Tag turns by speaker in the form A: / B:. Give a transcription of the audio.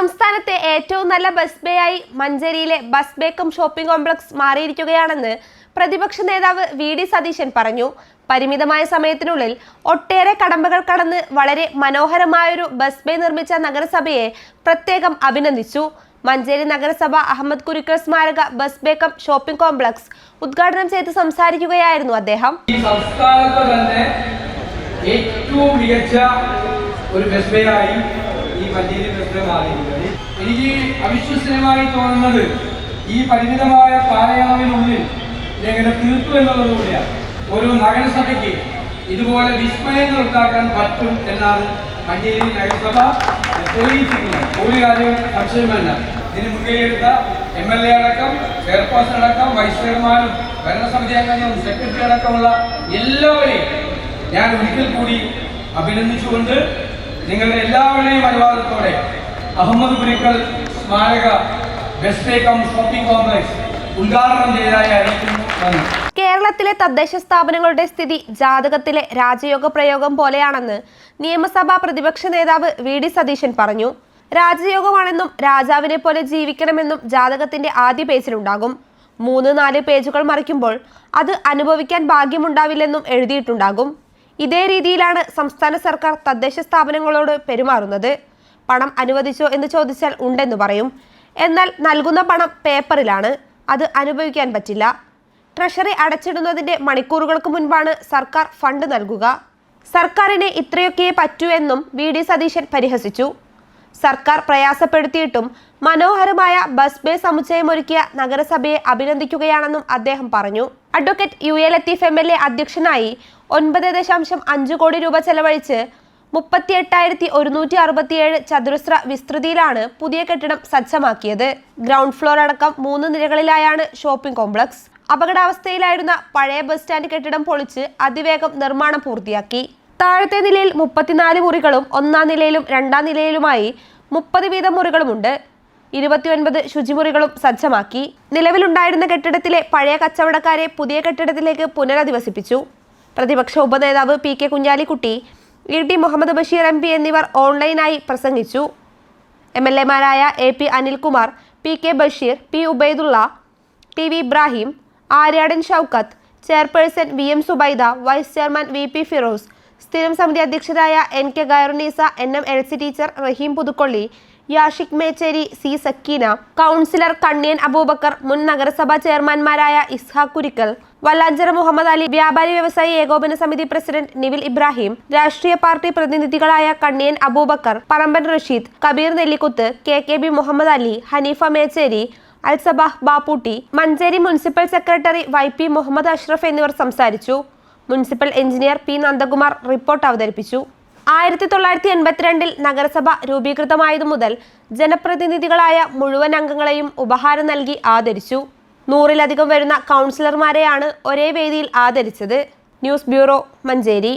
A: സംസ്ഥാനത്തെ ഏറ്റവും നല്ല ബസ് ബേ ആയി മഞ്ചേരിയിലെ ബസ് ബേക്കും ഷോപ്പിംഗ് കോംപ്ലക്സ് മാറിയിരിക്കുകയാണെന്ന് പ്രതിപക്ഷ നേതാവ് വി ഡി സതീശൻ പറഞ്ഞു. പരിമിതമായ സമയത്തിനുള്ളിൽ ഒട്ടേറെ കടമ്പകൾ കടന്ന് വളരെ മനോഹരമായൊരു ബസ് ബേ നിർമ്മിച്ച നഗരസഭയെ പ്രത്യേകം അഭിനന്ദിച്ചു. മഞ്ചേരി നഗരസഭ അഹമ്മദ് കുരുക്കൽ സ്മാരക ബസ് ബേക്കം ഷോപ്പിംഗ് കോംപ്ലക്സ് ഉദ്ഘാടനം ചെയ്ത് സംസാരിക്കുകയായിരുന്നു അദ്ദേഹം.
B: ഏറ്റവും മികച്ച ഒരു ബസ് ബേ ആയി ഈ ബേ മാറിയിരിക്കുന്നത് എനിക്ക് അവിശ്വസനീയമായി തോന്നുന്നത് ഈ പരിമിതമായ കാലയളവിനുള്ളിൽ ഇതെങ്ങനെ തീർത്തു എന്നുള്ളതുകൂടിയാണ് ഒരു നഗരസഭയ്ക്ക് ഇതുപോലെ വിസ്മയങ്ങൾ ഉണ്ടാക്കാൻ പറ്റും എന്നാണ് മഞ്ചേരി നഗരസഭ തെളിയിച്ചിട്ടുള്ളത് ഒരു കാര്യവും സംശയമല്ല ഇതിന് മുൻകൈയെടുത്ത എം എൽ എ അടക്കം ചെയർപേഴ്സൺ അടക്കം വൈസ് ചെയർമാനും ഭരണസമിതി അംഗങ്ങളും സെക്രട്ടറി അടക്കമുള്ള എല്ലാവരെയും ഞാൻ ഒരിക്കൽ കൂടി അഭിനന്ദിച്ചുകൊണ്ട് നിങ്ങളുടെ എല്ലാവരുടെയും അനുവാദത്തോടെ അഹമ്മദ് ഗുരുക്കൾ സ്മാരക ബെസ്റ്റ് ഷോപ്പിംഗ് കോംപ്ലക്സ് ഉദ്ഘാടനം ചെയ്തതായി അറിയിക്കുന്നു. നന്ദി.
A: കേരളത്തിലെ തദ്ദേശ സ്ഥാപനങ്ങളുടെ സ്ഥിതി ജാതകത്തിലെ രാജയോഗ പ്രയോഗം പോലെയാണെന്ന് നിയമസഭാ പ്രതിപക്ഷ നേതാവ് വി ഡി സതീശൻ പറഞ്ഞു. രാജയോഗമാണെന്നും രാജാവിനെ പോലെ ജീവിക്കണമെന്നും ജാതകത്തിന്റെ ആദ്യ പേജിലുണ്ടാകും മൂന്ന് നാല് പേജുകൾ മറിക്കുമ്പോൾ അത് അനുഭവിക്കാൻ ഭാഗ്യമുണ്ടാവില്ലെന്നും എഴുതിയിട്ടുണ്ടാകും. ഇതേ രീതിയിലാണ് സംസ്ഥാന സർക്കാർ തദ്ദേശ സ്ഥാപനങ്ങളോട് പെരുമാറുന്നത്. പണം അനുവദിച്ചോ എന്ന് ചോദിച്ചാൽ ഉണ്ടെന്ന് പറയും. എന്നാൽ നൽകുന്ന പണം പേപ്പറിലാണ്. അത് അനുഭവിക്കാൻ പറ്റില്ല. ട്രഷറി അടച്ചിടുന്നതിന്റെ മണിക്കൂറുകൾക്ക് മുൻപാണ് സർക്കാർ ഫണ്ട് നൽകുക. സർക്കാരിന് ഇത്രയൊക്കെ പറ്റൂ എന്നും വി. ഡി. സതീശൻ പരിഹസിച്ചു. സർക്കാർ പ്രയാസപ്പെടുത്തിയിട്ടും മനോഹരമായ ബസ് ബേ സമുച്ചയമൊരുക്കിയ നഗരസഭയെ അഭിനന്ദിക്കുകയാണെന്നും അദ്ദേഹം പറഞ്ഞു. Advocate U A Latheef M L A അധ്യക്ഷനായി ഒൻപത് ദശാംശം അഞ്ച് കോടി രൂപ ചെലവഴിച്ച് മുപ്പത്തി എട്ടായിരത്തി ഒരുന്നൂറ്റി അറുപത്തിയേഴ് ചതുരശ്ര വിസ്തൃതിയിലാണ് പുതിയ കെട്ടിടം സജ്ജമാക്കിയത്. ഗ്രൗണ്ട് ഫ്ലോർ അടക്കം മൂന്ന് നിലകളിലായാണ് ഷോപ്പിംഗ് കോംപ്ലക്സ്. അപകടാവസ്ഥയിലായിരുന്ന പഴയ ബസ് സ്റ്റാൻഡ് കെട്ടിടം പൊളിച്ച് അതിവേഗം നിർമ്മാണം പൂർത്തിയാക്കി. താഴത്തെ നിലയിൽ മുപ്പത്തിനാല് മുറികളും ഒന്നാം നിലയിലും രണ്ടാം നിലയിലുമായി മുപ്പത് വീതം മുറികളുമുണ്ട്. ഇരുപത്തിയൊൻപത് ശുചിമുറികളും സജ്ജമാക്കി. നിലവിലുണ്ടായിരുന്ന കെട്ടിടത്തിലെ പഴയ കച്ചവടക്കാരെ പുതിയ കെട്ടിടത്തിലേക്ക് പുനരധിവസിപ്പിച്ചു. പ്രതിപക്ഷ ഉപനേതാവ് P K Kunhalikutty E T Muhammad Basheer M P എന്നിവർ ഓൺലൈനായി പ്രസംഗിച്ചു. M L എമാരായ A P Anilkumar P K Basheer P Ubaidulla T V Ibrahim Aryadan Shoukath chairperson V M Subaida vice chairman V P Firoz സ്ഥിരം സമിതി അധ്യക്ഷരായ N K Khairunneesa N M L C teacher Rahim Puthukkolli Yashik Mecheri C Sakeena councillor Kanniyan Abubakar മുൻ നഗരസഭാ ചെയർമാൻമാരായ ഇസ്ഹാഖ് കുരിക്കൽ മുഹമ്മദ് അലി വ്യാപാരി വ്യവസായി ഏകോപന സമിതി president Nivil Ibrahim രാഷ്ട്രീയ party പ്രതിനിധികളായ Kanniyan Abubakar Paramban Rasheed Kabeer Nellikkuth K K B Muhammad Ali Haneefa Mecheri Alsabah Bapputty Manjeri municipal secretary Y P Muhammad Ashraf എന്നിവർ സംസാരിച്ചു. Municipal engineer P Nandakumar report അവതരിപ്പിച്ചു. ആയിരത്തി തൊള്ളായിരത്തി എൺപത്തിരണ്ടിൽ നഗരസഭ രൂപീകൃതമായതു മുതൽ ജനപ്രതിനിധികളായ മുഴുവൻ അംഗങ്ങളെയും ഉപഹാരം നൽകി ആദരിച്ചു. നൂറിലധികം വരുന്ന കൗൺസിലർമാരെയാണ് ഒരേ വേദിയിൽ ആദരിച്ചത്. News bureau Manjeri.